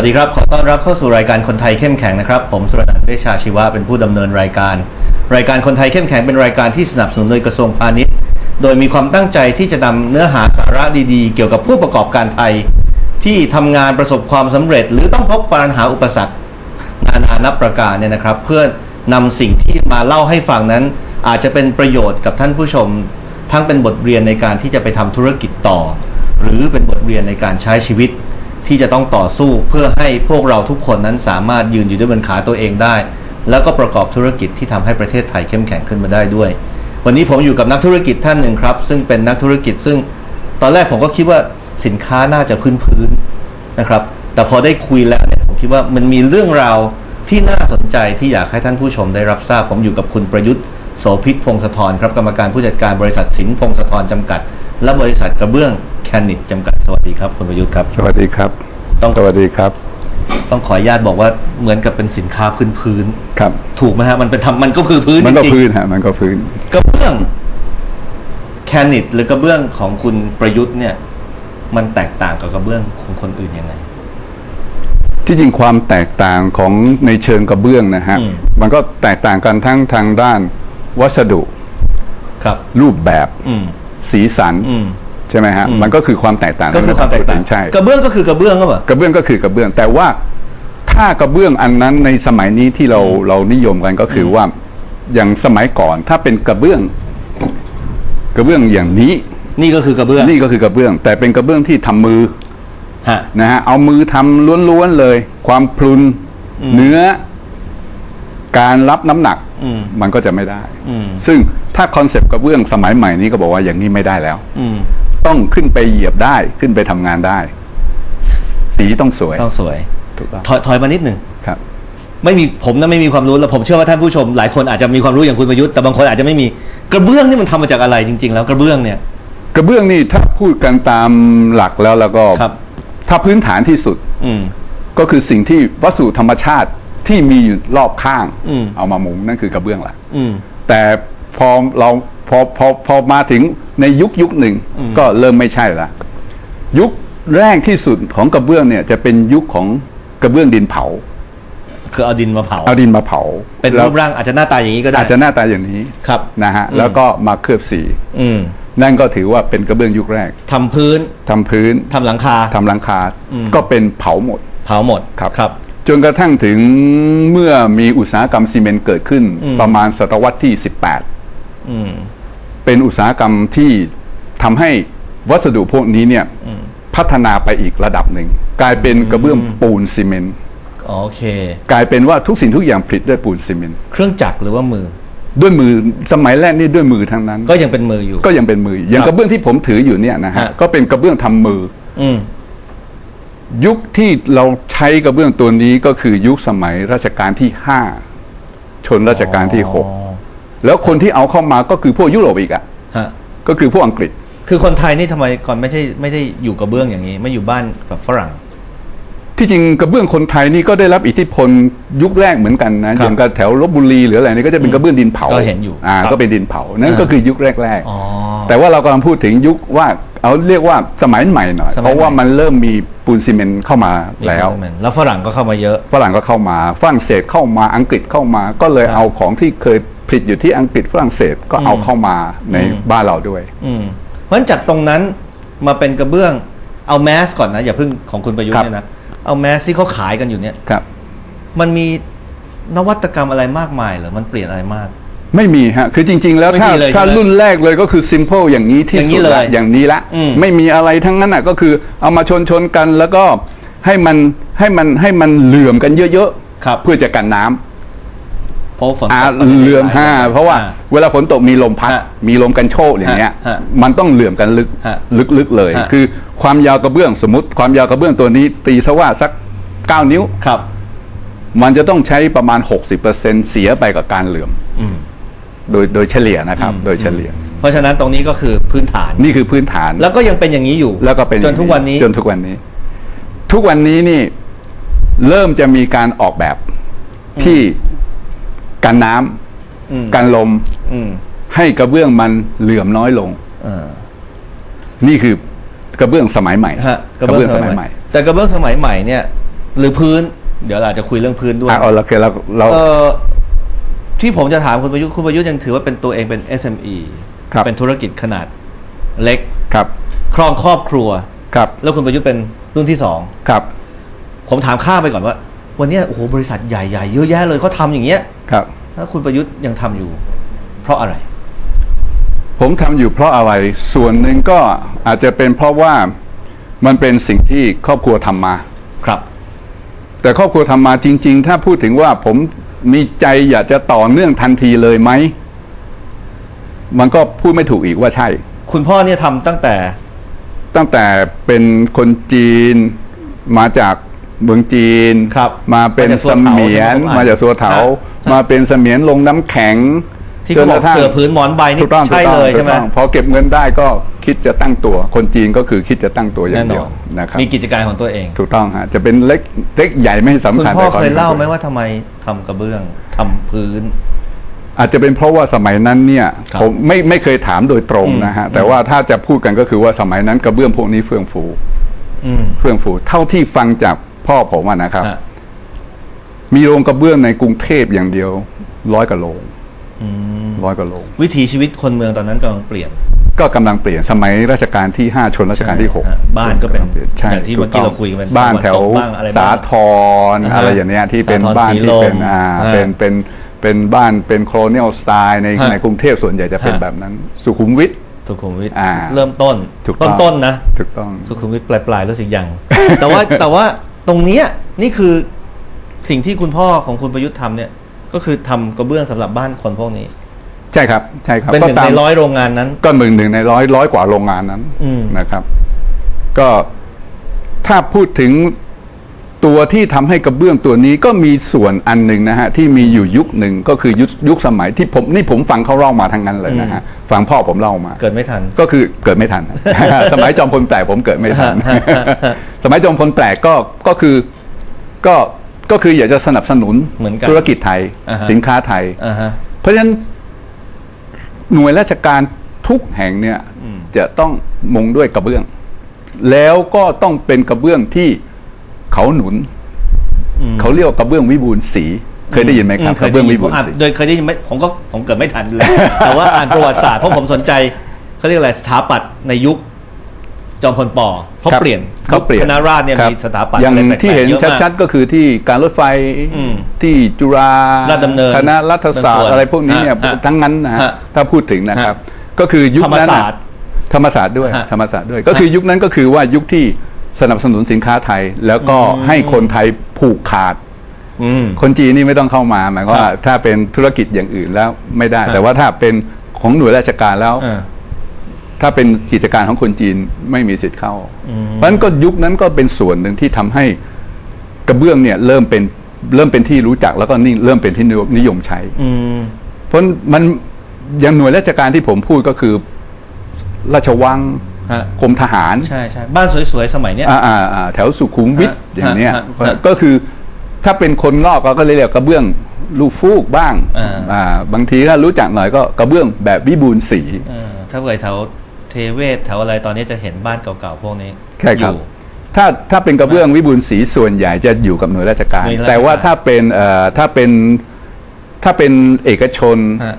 สวัสดีครับ ขอต้อนรับเข้าสู่รายการคนไทยเข้มแข็งนะครับ ผมสุรนันท์เวชชาชีวะเป็นผู้ดำเนินรายการ รายการคนไทยเข้มแข็งเป็นรายการที่สนับสนุนโดยกระทรวงพาณิชย์ โดยมีความตั้งใจที่จะนำเนื้อหาสาระดีๆ เกี่ยวกับผู้ประกอบการไทย ที่ทำงานประสบความสำเร็จ หรือต้องพบปัญหาอุปสรรคนานานับประการเนี่ยนะครับ เพื่อนำสิ่งที่มาเล่าให้ฟังนั้น อาจจะเป็นประโยชน์กับท่านผู้ชม ทั้งเป็นบทเรียนในการที่จะไปทำธุรกิจต่อ หรือเป็นบทเรียนในการใช้ชีวิต ที่จะต้องต่อสู้เพื่อให้พวกเราทุกคนนั้นสามารถยืนอยู่ด้วยบนขาตัวเองได้ แล้วก็ประกอบธุรกิจที่ทำให้ประเทศไทยเข้มแข็งขึ้นมาได้ด้วย วันนี้ผมอยู่กับนักธุรกิจท่านหนึ่งครับ ซึ่งเป็นนักธุรกิจซึ่งตอนแรกผมก็คิดว่าสินค้าน่าจะพื้นๆนะครับ แต่พอได้คุยแล้วเนี่ยผมคิดว่ามันมีเรื่องราวที่น่าสนใจที่อยากให้ท่านผู้ชมได้รับทราบ ผมอยู่กับคุณประยุทธ์โสภิตพงศธรครับกรรมการผู้จัดการบริษัทสินพงศธรจำกัด และบริษัทกระเบื้องแคนิตจำกัดสวัสดีครับคุณประยุทธ์ครับ สวัสดีครับ ต้องสวัสดีครับ ต้องขออนุญาตบอกว่าเหมือนกับเป็นสินค้าพื้นพื้นครับๆถูกไหมฮะมันเป็นทำมันก็คือพื้นมันก็จริงๆพื้นฮะมันก็พื้นกระเบื้องแคนิตหรือกระเบื้องของคุณประยุทธ์เนี่ย มันแตกต่างกับกระเบื้องของคนอื่นยังไงที่จริงความแตกต่างของในเชิงกระเบื้องนะฮะอืมมันก็แตกต่างกันทั้งทางด้านวัสดุครับรูปแบบอืม สีสันอืมใช่ไหมฮะอืมมันก็คือความแตกต่างก็คือความแตกต่างใช่กระเบื้องก็คือกระเบื้องก็เปล่ากระเบื้องก็คือกระเบื้อง แต่ว่าถ้ากระเบื้องอันนั้นในสมัยนี้ที่เราเรานิยมกันก็คือว่าอย่างสมัยก่อนถ้าเป็นกระเบื้อง กระเบื้องอย่างนี้ นี่ก็คือกระเบื้องนี่ก็คือกระเบื้อง แต่เป็นกระเบื้องที่ทำมือฮะนะฮะเอามือทำล้วนๆเลย ความพรุนอืมเนื้อการรับน้ำหนักอืมมันก็จะไม่ได้อืมซึ่ง ถ้าคอนเซปต์กระเบื้องสมัยใหม่นี้ก็บอกว่าอย่างนี้ไม่ได้แล้ว อืม ต้องขึ้นไปเหยียบได้ขึ้นไปทำงานได้ สีต้องสวยต้องสวย ถูกต้องถอยถอยมานิดหนึ่ง ครับ ไม่มีผมนะไม่มีความรู้แล้วผมเชื่อว่าท่านผู้ชมหลายคนอาจจะมีความรู้อย่างคุณประยุทธ์แต่บางคนอาจจะไม่มีกระเบื้องนี่มันทำมาจากอะไรจริง ๆ แล้วกระเบื้องเนี่ย กระเบื้องนี่ถ้าพูดกันตามหลักแล้วแล้วก็ครับ ถ้าพื้นฐานที่สุด อืม ก็คือสิ่งที่วัสดุธรรมชาติที่มีอยู่รอบข้างอืม เอามามุงนั่นคือกระเบื้องละ อืม แต่ พอเราพอพอพอมาถึงในยุคยุคหนึ่งอืมก็เริ่มไม่ใช่ละยุคแรกที่สุดของกระเบื้องเนี่ยจะเป็นยุคของกระเบื้องดินเผา คือเอาดินมาเผาเอาดินมาเผา เป็นแล้วรูปร่างอาจจะหน้าตาอย่างนี้ก็ได้อาจจะหน้าตาอย่างนี้ครับนะฮะอืมแล้วก็มาเคลือบสีอืมนั่นก็ถือว่าเป็นกระเบื้องยุคแรกทำพื้นทำพื้นทำหลังคาทำหลังคาอืมก็เป็นเผาหมด เผาหมดครับครับ จนกระทั่งถึงเมื่อมีอุตสาหกรรมซีเมนต์เกิดขึ้นอืมประมาณศตวรรษที่อืม18 เป็นอุตสาหกรรมที่ทำให้วัสดุพวกนี้เนี่ยอืมพัฒนาไปอีกระดับหนึ่ง กลายเป็นกระเบื้องปูนซีเมนต์โอเค กลายเป็นว่าทุกสิ่งทุกอย่างผลิตด้วยปูนซีเมนต์เครื่องจักรหรือว่ามือ ด้วยมือสมัยแรกนี่ด้วยมือทั้งนั้น ก็ยังเป็นมืออยู่ ก็ยังเป็นมืออย่างครับกระเบื้องที่ผมถืออยู่เนี่ยนะฮะฮะ ก็เป็นกระเบื้องทำมือ อืม ยุคที่เราใช้กระเบื้องตัวนี้ก็คือยุคสมัยรัชกาลที่ห้าชนรัชกาลที่หกอ๋อ แล้วคนที่เอาเข้ามาก็คือพวกยุโรปอีกอะฮะก็คือพวกอังกฤษ คือคนไทยนี่ทำไมก่อนไม่ใช่ไม่ได้อยู่กระเบื้องอย่างนี้ ไม่อยู่บ้านแบบฝรั่ง ที่จริงกระเบื้องคนไทยนี่ก็ได้รับอิทธิพลยุคแรกเหมือนกันนะอย่างกับแถวลบบุรีหรืออะไรนี่ก็จะเป็นกระเบื้องดินเผาก็เห็นอยู่อ่าครับก็เป็นดินเผานั่นอ่าก็คือยุคแรกอ๋อๆแต่ว่าเรากำลังพูดถึงยุคว่าเอาเรียกว่าสมัยใหม่หน่อยสมัยใหม่เพราะว่ามันเริ่มมีปูนซีเมนต์เข้ามาแล้ว แล้วฝรั่งก็เข้ามาเยอะ ฝรั่งก็เข้ามาฝรั่งเศสเข้ามาอังกฤษเข้ามา ก็เลยครับเอาของที่เคย ผลิตอยู่ที่อังกฤษฝรั่งเศสก็เอาอืมเข้ามาในอืมบ้านเราด้วยอืมเพราะฉะนั้นจากตรงนั้นมาเป็นกระเบื้องเอาแมสก่อนนะอย่าเพิ่งของคุณประยุทครัธ์บเนี่ยนะเอาแมสที่เขาขายกันอยู่เนี่ยครับ มันมีนวัตกรรมอะไรมากมายเหรอมันเปลี่ยนอะไรมาก ไม่มีฮะคือจริง ๆ แล้วไม่ถ้ามีเลยถ้าใช่ไหมรุ่นแรกเลยก็คือ simple อย่างนี้ที่อย่างนี้สุดละเลยอย่างนี้ละอืมไม่มีอะไรทั้งนั้นอะก็คือเอามาชนชนๆกันแล้วก็ให้มันให้มันให้มันเหลื่อมกันเยอะครับๆเพื่อจะกันน้ำ เพราะฝนตอ่ากตนนี้เหลื่อมห้าเพราะว่าอ่เวลาฝนตกมีลมพัดฮะมีลมกันโชกอย่างเงี้ยฮะฮะมันต้องเหลื่อมกันลึกฮะลึกๆเลยฮะคือความยาวกระเบื้องสมมติ ความยาวกระเบื้องตัวนี้ ตีซะว่าสัก 9 นิ้วครับ มันจะต้องใช้ประมาณ 60%เสียไปกับการเหลื่อมอืมโดยโดยเฉลี่ยนะครับ โดยเฉลี่ย เพราะฉะนั้นตรงนี้ก็คือพื้นฐานนี่คือพื้นฐาน แล้วก็ยังเป็นอย่างนี้อยู่ แล้วก็เป็นจนทุกวันนี้จนทุกวันนี้ ทุกวันนี้นี่เริ่มจะมีการออกแบบที่ กันน้ำอืมกันลมอืมให้กระเบื้องมันเหลื่อมน้อยลงเออนี่คือกระเบื้องสมัยใหม่ฮะกระเบื้องสมัยใหม่ แต่กระเบื้องสมัยใหม่เนี่ย หรือพื้น เดี๋ยวเราอาจจะคุยเรื่องพื้นด้วยอะเอาละเคเราเราเออที่ผมจะถามคุณประยุทธ์คุณประยุทธ์ยังถือว่าเป็นตัวเองเป็น SME ครับเป็นธุรกิจขนาดเล็กครับ ครองครอบครัวครับ แล้วคุณประยุทธ์เป็นรุ่นที่สองครับ ผมถามข้ามไปก่อนว่า วันเนี้ยโอ้โหบริษัทใหญ่ๆเยอะแยะเลยเขาทำอย่างเงี้ย ครับ ถ้าคุณประยุทธ์ยังทำอยู่ เพราะอะไร ผมทำอยู่เพราะอะไร ส่วนหนึ่งก็อาจจะเป็นเพราะว่ามันเป็นสิ่งที่ครอบครัวทำมาครับ แต่ครอบครัวทำมาจริง ๆ ถ้าพูดถึงว่าผมมีใจอยากจะต่อเนื่องทันทีเลยไหมมันก็พูดไม่ถูกอีกว่าใช่ คุณพ่อเนี่ยทำตั้งแต่ ตั้งแต่เป็นคนจีนมาจาก เมืองจีน ครับมาเป็นมาจากเสสัวเถามียนใช่ไหมผมอ่านมาจากสัวเถาฮะมาเป็นเสมียนลงน้ำแข็งที่เขาบอกจนกระทั่งเสือพื้นหมอนใบนี่ถูกต้องใช่ถูกต้องเลยใช่ไหมถูกต้องพอเก็บเงินได้ก็คิดจะตั้งตัว คนจีนก็คือคิดจะตั้งตัวอย่าแน่งนเดีอยวนนะครับมีกิจการของตัวเอง ถูกต้องฮะจะเป็นเล็กเล็กใหญ่ไม่สำคุณคัญพ่อแต่เคยเล่าไหมป็นว่าทำไมทำกระเบื้องทำพื้น อาจจะเป็นเพราะว่าสมัยนั้นเนี่ยครับผมไม่ไม่เคยถามโดยตรงอืมนะฮะแต่ว่าถ้าจะพูดกันก็คือว่าสมัยนั้นกระเบื้องพวกนี้เฟื่องฟู อืม เฟื่องฟูเท่าที่ฟังจาก พ่อผมอะนะครับ ฮะ มีโรงกระเบื้องในกรุงเทพอย่างเดียวร้อยกว่าโรงอืมร้อยกว่าโรง วิถีชีวิตคนเมืองตอนนั้นกำลังเปลี่ยนก็กำลังเปลี่ยนสมัยรัชกาลที่ 5 ชนรัชกาลที่ ฮะ6 บ้านก็เป็นใช่อย่างที่เมื่อกี้เราคุยกันเป็นบ้านแถวตะวันตกบ้างอะไรบ้างสาทรอ่าฮะอะไรอย่างเนี้ยที่เป็นสาธรบ้านที่เป็นสีลมอ่าอ่าเป็นเป็นเป็นบ้านเป็นโคลเนียลสไตล์ในฮะในกรุงเทพส่วนใหญ่จะเป็นฮะ แบบนั้น สุขุมวิท สุขุมวิทอ่าเริ่มต้นถูกต้ต้อนงต้นๆนะ ถูกต้อง สุขุมวิทปลายปลายๆรู้สึกยัง แต่ว่าแต่ว่า ตรงเนี้ยนี่คือสิ่งที่คุณพ่อของคุณประยุทธ์ทำเนี่ย ก็คือทำกระเบื้องสำหรับบ้านคนพวกนี้ ใช่ครับใช่ครับเป็นหนึ่งก็ตามในร้อยโรงงานนั้น ก็หนึ่งหนึ่งในร้อยร้อยกว่าโรงงานนั้นอืม นะครับ ก็ถ้าพูดถึง ตัวที่ทำให้กระเบื้องตัวนี้ก็มีส่วนอันหนึ่งนะฮะที่มีอยู่ยุคหนึ่งก็คือยุคยุคสมัยที่ผมนี่ผมฟังเขาเล่ามาทั้งนั้นเลยนะฮะฟังพ่อผมเล่ามา เกิดไม่ทันก็คือเกิดไม่ทัน สมัยจอมพลแปลกผมเกิดไม่ทันฮะฮะฮะสมัยจอมพลแปลกก็ก็คือก็ก็คืออยากจะสนับสนุนเหมือนกันธุรกิจไทยอ่าฮะสินค้าไทยอ่าฮะเพราะฉะนั้นหน่วยราชการทุกแห่งเนี่ยอืมจะต้องมุงด้วยกระเบื้อง แล้วก็ต้องเป็นกระเบื้องที่ เขาหนุนอืมเขาเรียกว่ากระเบื้องวิบูลย์สี เคยได้ยินไหมครับเคกยระได้เบื้องยิวินผบูมลอ่านย์สีโดยเคยได้ยินไหมผมก็ผมเกิดไม่ทันเลยแต่ว่าอ่านประวัติศาสตร์เพราะผมสนใจเขาเรียกอะไรสถาปัตย์ในยุคจอมพลปอเขาครับเปลี่ยนเขาเปลี่ยนคณะราษฎรเนี่ยครับมีสถาปัตย์อย่างอะไรแปลกๆที่เห็นยอะมากชัดๆก็คือที่การรถไฟอืมที่จุฬาลาดดำเนินคณะรัฐศาสตเป็นส่วนร์อะไรพวกนี้เนี่ยฮะฮะทั้งนั้นนะฮะฮะถ้าพูดถึงนะครับฮะก็คือยุคนั้นธรรมน่ะศาสตร์ธรรมศาสตร์ด้วยฮะธรรมศาสตร์ด้วย ก็คือยุคนั้นก็คือว่ายุคที่ สนับสนุนสินค้าไทย แล้วก็อืมให้คนไทยผูกขาดอืมคนจีนนี่ไม่ต้องเข้ามาหมายความว่าครับถ้าเป็นธุรกิจอย่างอื่นแล้วไม่ได้ครับแต่ว่าถ้าเป็นของหน่วยราชการแล้วอ่าถ้าเป็นกิจการของคนจีนไม่มีสิทธิ์เข้าอืมเพราะฉะนั้นก็ยุคนั้นก็เป็นส่วนหนึ่งที่ทำให้กระเบื้องเนี่ยเริ่มเป็นเริ่มเป็นที่รู้จักแล้วก็นี่เริ่มเป็นที่นิยมใช้อืมเพราะมันอย่างหน่วยราชการที่ผมพูดก็คือ ราชวัง ฮะกรมทหารใช่ใช่บ้านสวยๆ สมัยเนี้ย อ่าอ่าอ่าแถวสุขุมวิทฮะอย่างเนี้ยฮะฮะก็คือถ้าเป็นคนนอกเราก็เลยเรียกกระเบื้องลูกฟูกบ้างอ่า อ่าบางทีถ้ารู้จักหน่อยก็กระเบื้องแบบวิบูลย์สี เออถ้าเกิดแถวเทเวศแถวอะไรตอนนี้จะเห็นบ้านเก่าๆพวกนี้ใช่ครับ อยู่ ถ้าถ้าเป็นกระเบื้องวิบูลย์สีส่วนใหญ่จะอยู่กับหน่วยราชการ หน่วยราชการแต่ว่าถ้าเป็นเอ่อถ้าเป็นถ้าเป็นเอกชนฮะ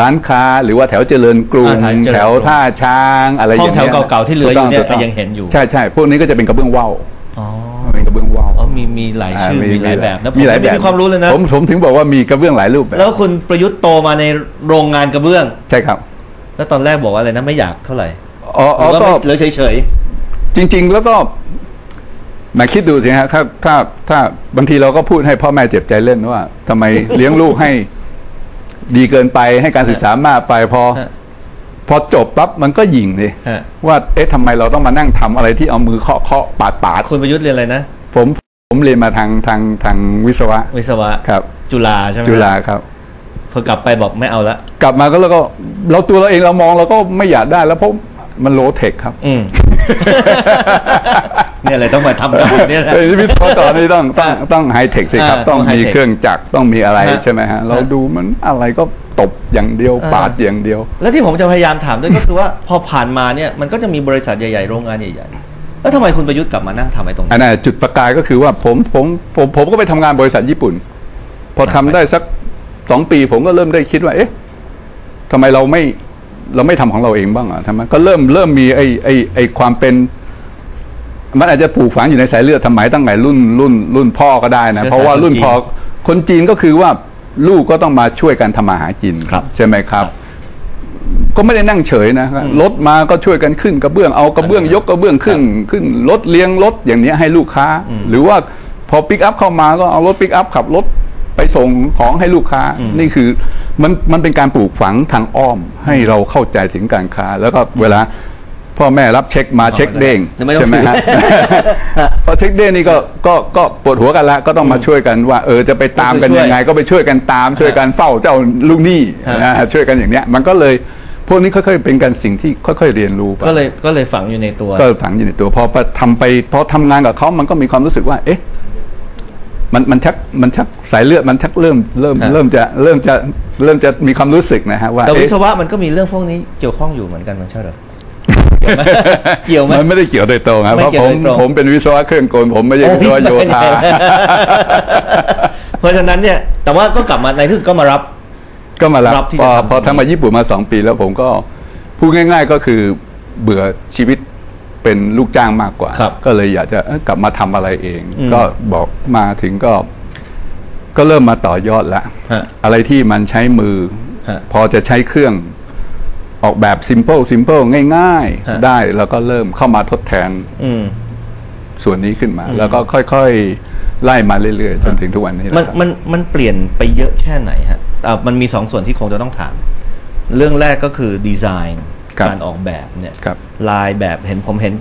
ร้านค้าหรือว่าแถวเจริญกรุงอ่าแถวเจริญกรุงแถวท่าช้างอะไรอย่างเงี้ยห้องแถวเก่าๆที่เหลืออยู่เนี่ยถูกต้ยังเห็นอยู่ใช่ใช่พวกนี้ก็จะเป็นกระเบื้องว่าวอ๋อเป็นกระเบื้องว่าวอ๋อมีมีหลายชื่อมีหลายแบบนะผมมีหลายไม่แบบมีความรู้เลยนะ ผมผมถึงบอกว่ามีกระเบื้องหลายรูปแบบแล้วคุณประยุทธ์โตมาในโรงงานกระเบื้อง ใช่ครับแล้วตอนแรกบอกว่าอะไรนะไม่อยากเท่าไหร่อ๋อหอ๋อรือว่าก็ ไม่หรือเฉย จริง ๆ แล้วก็มาคิดดูสิฮะถ้าถ้าถ้าบางทีเราก็พูดให้พ่อแม่เจ็บใจเล่นว่าทำไมเลี้ยงลูกให้ ดีเกินไปให้การศึกษามากไปพอฮะพอจบปั๊บมันก็หยิ่งเลยๆฮะว่าเอ๊ะทำไมเราต้องมานั่งทำอะไรที่เอามือเคาะเคาะปาดปาดคุณประยุทธ์เรียนอะไรนะผมผมเรียนมาทางทางทางวิศวะ วิศวะครับ จุฬาใช่ไหมจุฬาครับพอกลับไปบอกไม่เอาละ กลับมาก็แล้วก็ เราตัวเราเองเรามองเราก็ไม่อยากได้แล้วเพราะ มันโลเทคครับอืมเนี่ยอะไรต้องมาทำกันแบบเนี่ยนะเอ้ยวิศวกรนี่ต้องต้องต้องไฮเทคสิครับอ่าต้องต้องมี high-tech เครื่องจักรต้องมีอะไรฮะใช่ไหมฮะ เราฮะดูมันอะไรก็ตบอย่างเดียวอ่าปาดอย่างเดียว แล้วที่ผมจะพยายามถามด้วยก็คือว่าพอผ่านมาเนี่ยมันก็จะมีบริษัทใหญ่ๆโรงงานใหญ่แล้วทำไมคุณประยุทธ์กลับมานั่งทำไอ้ตรงอันี้นนั้นจุดประกายก็คือว่าผมผมผมผมก็ไปทำงานบริษัทญี่ปุ่น พอทำได้สักสองปีผมก็เริ่มได้คิดว่า เอ๊ะทำไมเราไม่ เราไม่ทำของเราเองบ้างอะทำไมก็เริ่มเริ่มมีไอ้ไอ้ไอ้ความเป็น มันอาจจะปลูกฝังอยู่ในสายเลือดทำไมตั้งแต่รุ่นรุ่นรุ่นพ่อก็ได้นะ เพราะว่ารุ่นพ่อคนจีนก็คือว่าลูกก็ต้องมาช่วยกันทำมาหากินครับใช่ไหมครับ ก็ไม่ได้นั่งเฉยนะรถมาก็ช่วยกันขึ้นกระเบื้องเอากระเบื้องยกกระเบื้องขึ้น ขึ้นรถเลี้ยงรถอย่างเนี้ยให้ลูกค้า หรือว่าพอปิกอัพเข้ามาก็เอารถปิกอัพขับรถ ไปส่งของให้ลูกค้านี่คือมันมันเป็นการปลูกฝังทางอ้อมให้เราเข้าใจถึงการค้า แล้วก็เวลาพ่อแม่รับเช็คมาเช็คเด้งไม่ต้องใช่ไหมซื้อฮะพอเช็คเด้งนี่ก็ก็ก็ปวดหัวกันละก็ต้องมาช่วยกันว่า เออจะไปตามกันยังไง ก็ไปช่วยกันตาม ช่วยกันเฝ้าเจ้าลูกหนี้ฮะนะฮะช่วยกันอย่างเนี้ย มันก็เลยพวกนี้ค่อยๆเป็นการสิ่งที่ค่อยๆเรียนรู้ไปก็เลยก็เลยฝังอยู่ในตัว ก็ฝังอยู่ในตัวพอทำไปพอทำงานกับเขามันก็มีความรู้สึกว่า เอ๊ะ มันมันชักมันชักสายเลือดมันชักเริ่มเริ่มฮะเริ่มจะเริ่มจะเริ่มจะมีความรู้สึกนะฮะว่าแต่วิเอ๊ะศวะมันก็มีเรื่องพวกนี้เกี่ยวข้องอยู่เหมือนกันมันใช่เหรอเกี่ยวไหมมันไม่ได้เกี่ยวโดยตรงครับไม่เพราะเกี่ยวผมโดยตรงผมเป็นวิศวะเครื่องกลผมไม่ใช่วิศวะโยธาเพราะฉะนั้นเนี่ย แต่ว่าก็กลับมาในที่สุดก็มารับ ก็มารับรับที่พอจะทำพอทำมาญี่ปุ่นมาสองปีแล้วผมก็พูดง่าย ๆ ก็คือเบื่อชีวิต เป็นลูกจ้างมากกว่า ครับก็เลยอยากจะเอ้ยกลับมาทำอะไรเอง อืมก็บอกมาถึงก็ ก็เริ่มมาต่อยอดละฮะอะไรที่มันใช้มือ ฮะพอจะใช้เครื่องออกแบบ simple simple ง่ายฮะ ๆ ได้แล้วก็เริ่มเข้ามาทดแทน อืม ส่วนนี้ขึ้นมา แล้วก็ค่อยๆ ไล่มาเรื่อยๆ จนถึงทุกวันนี้มันนะครับมันมันเปลี่ยนไปเยอะแค่ไหนฮะอ่ามันมีสองส่วนที่คงจะต้องถาม เรื่องแรกก็คือดีไซน์ ครับการออกแบบเนี่ยครับ ลายแบบเห็นผมเห็น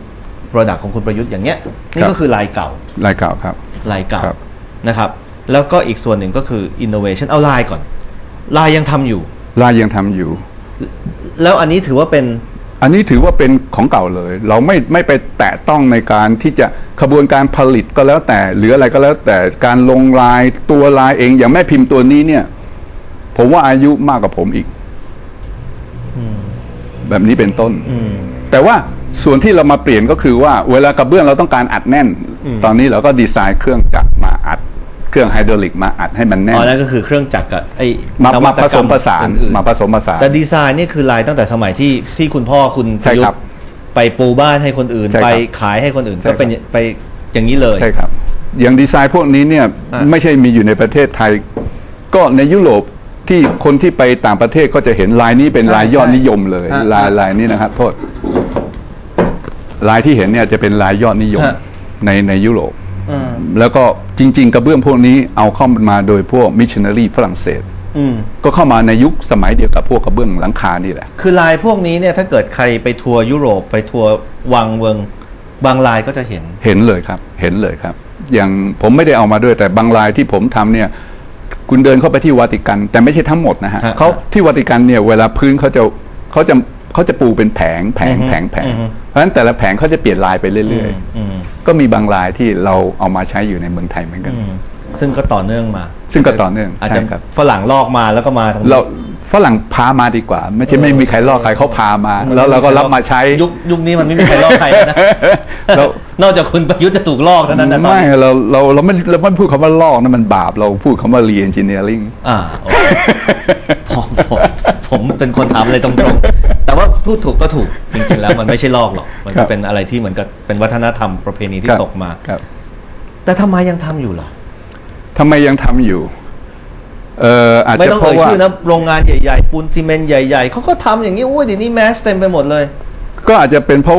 Product ของคุณประยุทธ์อย่างเงี้ยนี่ครับ ก็คือลายเก่ารายเก่าครับ ลายเก่าครับ นะครับแล้วก็อีกส่วนหนึ่งก็คือ innovation เอาลายก่อน ลายยังทำอยู่ ลายยังทำอยู่ แล้วอันนี้ถือว่าเป็น อันนี้ถือว่าเป็นของเก่าเลย เราไม่ไม่ไปแตะต้องในการที่จะขบวนการผลิตก็แล้วแต่ หรืออะไรก็แล้วแต่การลงลายตัวลายเองอย่างแม่พิมพ์ตัวนี้เนี่ย ผมว่าอายุมากกว่าผมอีก แบบนี้เป็นต้นอืมแต่ว่าส่วนที่เรามาเปลี่ยนก็คือว่า เวลากระเบื้องเราต้องการอัดแน่นอืมตอนนี้เราก็ดีไซน์เครื่องจักรมาอัดเครื่องไฮดรอลิกมาอัดให้มันแน่นอ๋อนั่นก็คือเครื่องจักรกับไอ้มานวัมาตกรผรสมผสานอื่ๆมาผสมผสานแต่ดีไซน์นี่คือลายตั้งแต่สมัยที่ที่คุณพ่อคุณปใช่ระยุทครับธ์ไปปูบ้านให้คนอื่นใช่ครับไปขายให้คนอื่นใช่ก็เป็นครับไปอย่างนี้เลยใช่ครับ อย่างดีไซน์พวกนี้เนี่ยอะไม่ใช่มีอยู่ในประเทศไทย ก็ในยุโรป ที่คนที่ไปต่างประเทศก็จะเห็นลายนี้เป็นลายยอดนิยมเลยฮะลายลายนี้นะครับ โทษ ลายที่เห็นเนี่ยจะเป็นลายยอดนิยมฮะในในยุโรปอืมแล้วก็จริง ๆ กระเบื้องพวกนี้เอาเข้ามาโดยพวกมิชชันนารีฝรั่งเศสอืมก็เข้ามาในยุคสมัยเดียวกับพวกกระเบื้องหลังคานี่แหละ คือลายพวกนี้เนี่ยถ้าเกิดใครไปทัวร์ยุโรปไปทัวร์วังเวิงบางลายก็จะเห็น เห็นเลยครับ เห็นเลยครับ อย่างผมไม่ได้เอามาด้วยแต่บางลายที่ผมทำเนี่ย คุณเดินเข้าไปที่วาติกัน แต่ไม่ใช่ทั้งหมดนะฮะฮะเขาที่วาติกันเนี่ยเวลาพื้นเขาจะเขาจะเขาจะปูเป็นแผงแผงอือฮึแผงแผงอือฮึเพราะฉะนั้นแต่ละแผงเขาจะเปลี่ยนลายไปเรื่อยอืมๆก็มีบางลายที่เราเอามาใช้อยู่ในเมืองไทยเหมือนกันอืมซึ่งก็ต่อเนื่องมา ซึ่งก็ต่อเนื่องอาจใช่จะครับฝรั่งลอกมาแล้วก็มาทางนี้เรา ฝรั่งพามาดีกว่า ไม่ใช่ไม่มีใครลอกใครเขาพามา แล้วเราก็รับมาใช้ยุคยุคนี้มันไม่มีใครลอกใครนะเรานอกจากคุณประยุทธ์จะถูกลอกเท่านั้นนะตอนไม่นี้เราเราเราไม่เราไม่พูดคำว่าลอกนะมันบาปเราพูดคำว่า re-engineering อ่าโอเคผมผมผมเป็นคนถามอะไรตรงๆ แต่ว่าพูดถูกก็ถูกจริงๆแล้วมันไม่ใช่ลอกหรอก มันครัก็บเป็นอะไรที่เหมือนกับเป็นวัฒนธรรมประเพณีที่ครับตกมาครับแต่ทำไมยังทำอยู่ล่ะทำไมยังทำอยู่ เอ่ออาจไม่จะต้องเพเอ่ราะยว่าชื่อนะโรงงานใหญ่ๆปูนซีเมนต์ใหญ่ๆเขาก็ทำอย่างนี้โอ้ยเดี๋ยวนี้แมสเต็มไปหมดเลย ก็อาจจะเป็นเพราะว่า